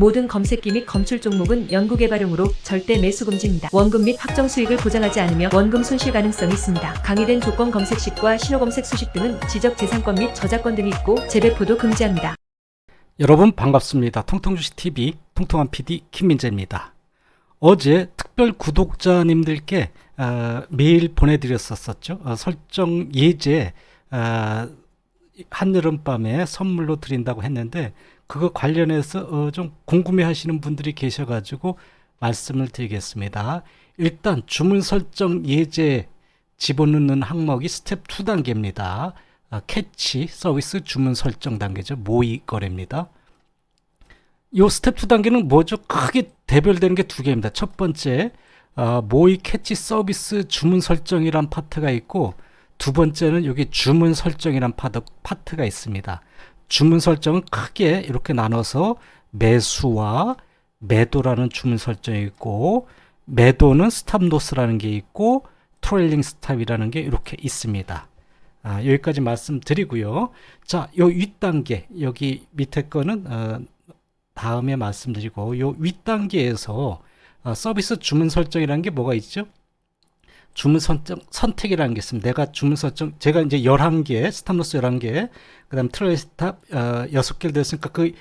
모든 검색기 및 검출 종목은 연구개발용으로 절대 매수 금지입니다. 원금 및 확정 수익을 보장하지 않으며 원금 손실 가능성이 있습니다. 강의된 조건 검색식과 신호검색 수식 등은 지적 재산권 및 저작권 등이 있고 재배포도 금지합니다. 여러분 반갑습니다. 통통주식 TV 통통한 PD 김민재입니다. 어제 특별 구독자님들께 어, 메일 보내드렸었죠. 어, 설정 예제 어, 한여름밤에 선물로 드린다고 했는데 그거 관련해서 어, 좀 궁금해 하시는 분들이 계셔 가지고 말씀을 드리겠습니다. 일단 주문 설정 예제 집어넣는 항목이 스텝 2 단계입니다. 아, 캐치 서비스 주문 설정 단계죠. 모의 거래입니다. 요 스텝 2 단계는 뭐죠? 크게 대별되는 게 두 개입니다. 첫 번째, 어, 모의 캐치 서비스 주문 설정이란 파트가 있고, 두 번째는 여기 주문 설정이란 파트, 파트가 있습니다. 주문 설정은 크게 이렇게 나눠서 매수와 매도라는 주문 설정이 있고, 매도는 스탑 로스라는 게 있고, 트레일링 스탑이라는 게 이렇게 있습니다. 아, 여기까지 말씀드리고요. 자, 요 윗단계, 여기 밑에 거는 어, 다음에 말씀드리고 요 윗단계에서 어, 서비스 주문 설정이라는 게 뭐가 있죠? 주문 선정, 선택이라는 게 있습니다. 내가 주문 설정, 제가 이제 11개, 스탑로스 11개, 그 다음 트레이 스탑 어, 6개를 됐으니까 그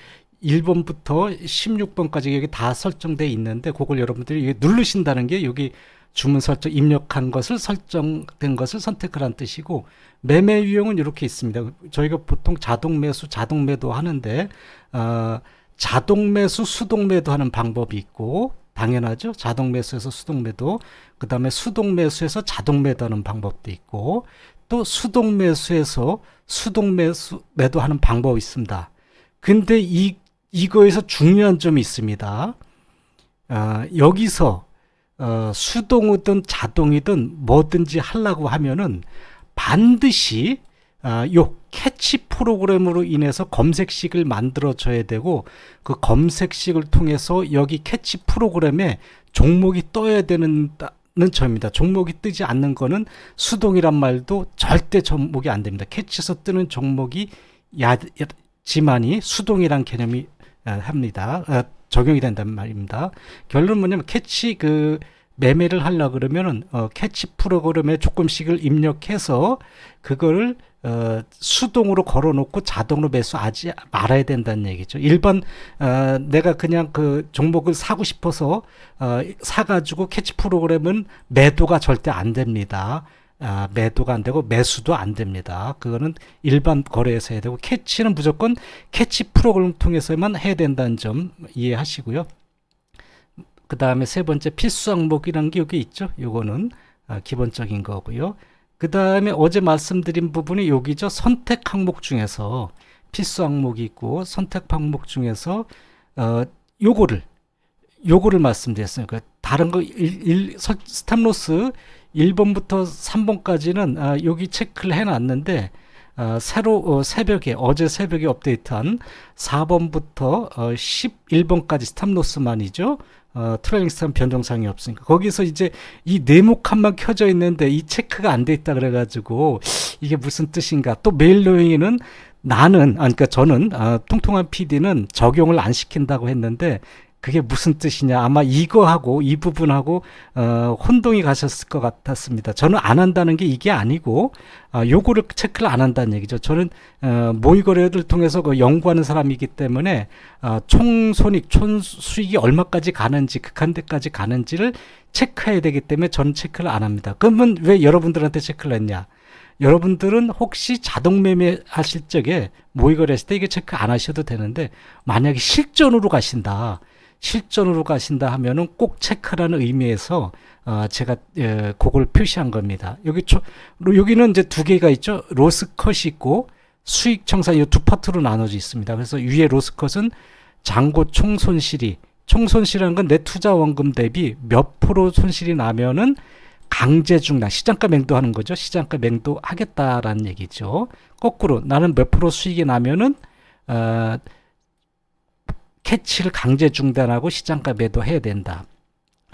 1번부터 16번까지 여기 다 설정되어 있는데 그걸 여러분들이 누르신다는 게 여기 주문 설정 입력한 것을 설정된 것을 선택하라는 뜻이고 매매 유형은 이렇게 있습니다. 저희가 보통 자동 매수, 자동 매도 하는데 어, 자동 매수, 수동 매도 하는 방법이 있고 당연하죠. 자동 매수에서 수동 매도, 그 다음에 수동 매수에서 자동 매도하는 방법도 있고 또 수동 매수에서 수동 매수 매도하는 방법이 있습니다. 근데 이 이거에서 중요한 점이 있습니다. 어, 여기서 어, 수동이든 자동이든 뭐든지 하려고 하면은 반드시 어, 요 캐치 프로그램으로 인해서 검색식을 만들어 줘야 되고 그 검색식을 통해서 여기 캐치 프로그램에 종목이 떠야 되는 는 점입니다. 종목이 뜨지 않는 거는 수동이란 말도 절대 종목이 안 됩니다. 캐치에서 뜨는 종목이 야지만이 수동이란 개념이 어, 합니다. 어, 적용이 된다는 말입니다. 결론은 뭐냐면 캐치 그 매매를 하려 그러면은 어, 캐치 프로그램에 조금씩을 입력해서 그거를 어, 수동으로 걸어놓고 자동으로 매수하지 말아야 된다는 얘기죠. 일반 어, 내가 그냥 그 종목을 사고 싶어서 어, 사가지고 캐치 프로그램은 매도가 절대 안 됩니다. 아, 매도가 안 되고 매수도 안 됩니다. 그거는 일반 거래에서 해야 되고 캐치는 무조건 캐치 프로그램 통해서만 해야 된다는 점 이해하시고요. 그 다음에 세 번째 필수 항목이라는 게 여기 있죠. 요거는 아, 기본적인 거고요. 그 다음에 어제 말씀드린 부분이 여기죠. 선택 항목 중에서 필수 항목이 있고 선택 항목 중에서 어 요거를 요거를 말씀드렸어요. 그 다른 거 일, 일, 스탑로스 1번부터 3번까지는 아, 여기 체크를 해놨는데 어, 새로 어, 새벽에 어제 새벽에 업데이트한 4번부터 어, 11번까지 스탑로스만이죠. 어, 트레일링 스탑 변동사항이 없으니까 거기서 이제 이 네모칸만 켜져 있는데 이 체크가 안 돼 있다 그래가지고 이게 무슨 뜻인가 또 메일 노잉에는 나는 아 그러니까 저는 아, 통통한 PD는 적용을 안 시킨다고 했는데 그게 무슨 뜻이냐 아마 이거하고 이 부분하고 어, 혼동이 가셨을 것 같았습니다. 저는 안 한다는 게 이게 아니고 아, 요거를 체크를 안 한다는 얘기죠. 저는 어, 모의 거래를 통해서 그 연구하는 사람이기 때문에 어, 총 손익, 총 수익이 얼마까지 가는지 극한대까지 가는지를 체크해야 되기 때문에 저는 체크를 안 합니다. 그러면 왜 여러분들한테 체크를 했냐? 여러분들은 혹시 자동 매매 하실 적에 모의 거래 했을 때 이게 체크 안 하셔도 되는데 만약에 실전으로 가신다. 실전으로 가신다 하면은 꼭 체크라는 의미에서 어 제가 에, 그걸 표시한 겁니다. 여기 초, 여기는 이제 두 개가 있죠. 로스 컷이 있고 수익 청산 이 두 파트로 나눠져 있습니다. 그래서 위에 로스 컷은 잔고 총 손실이 총 손실이라는 건 내 투자 원금 대비 몇 프로 손실이 나면은 강제 중단 시장가 맹도하는 거죠. 시장가 맹도 하겠다라는 얘기죠. 거꾸로 나는 몇 프로 수익이 나면은 어 캐치를 강제 중단하고 시장가 매도해야 된다.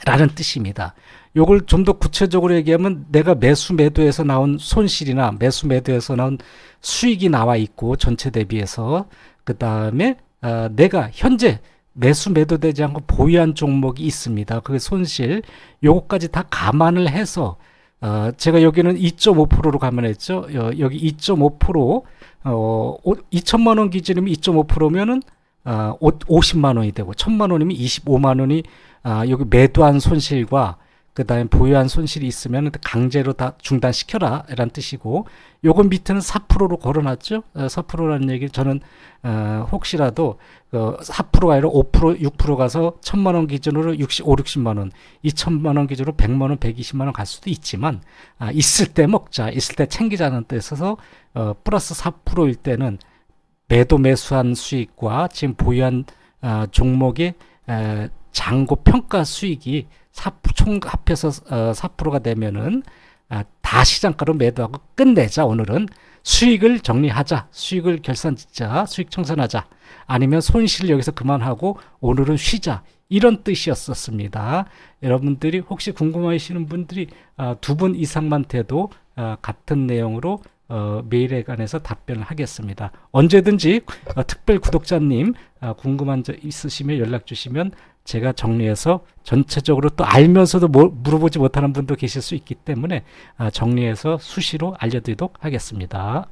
라는 뜻입니다. 요걸 좀 더 구체적으로 얘기하면 내가 매수 매도에서 나온 손실이나 매수 매도에서 나온 수익이 나와 있고 전체 대비해서 그 다음에 어, 내가 현재 매수 매도되지 않고 보유한 종목이 있습니다. 그게 손실 요거까지 다 감안을 해서 어, 제가 여기는 2.5%로 감안했죠. 여, 여기 2.5% 어, 2천만 원 기준이면 2.5%면은 어, 50만 원이 되고 1천만 원이면 25만 원이 아, 여기 매도한 손실과 그다음에 보유한 손실이 있으면 강제로 다 중단시켜라 이란 뜻이고 요건 밑에는 4%로 걸어놨죠. 어, 4%라는 얘기 저는 어, 혹시라도 어, 4%가 아니라 5% 6% 가서 1천만 원 기준으로 60, 5, 60만 원, 2천만 원 기준으로 100만 원, 120만 원 갈 수도 있지만 아, 있을 때 먹자, 있을 때 챙기자는 뜻에서 어, 플러스 4%일 때는 매도 매수한 수익과 지금 보유한 아, 종목의 에, 잔고 평가 수익이 4, 총 합해서 어, 4%가 되면은 아, 다 시장가로 매도하고 끝내자. 오늘은 수익을 정리하자. 수익을 결산짓자. 수익 청산하자. 아니면 손실 여기서 그만하고 오늘은 쉬자. 이런 뜻이었었습니다. 여러분들이 혹시 궁금하시는 분들이 아, 두분 이상만 돼도 아, 같은 내용으로 어, 메일에 관해서 답변을 하겠습니다. 언제든지 어, 특별 구독자님 아, 궁금한 점 있으시면 연락 주시면 제가 정리해서 전체적으로 또 알면서도 뭐, 물어보지 못하는 분도 계실 수 있기 때문에 아, 정리해서 수시로 알려드리도록 하겠습니다.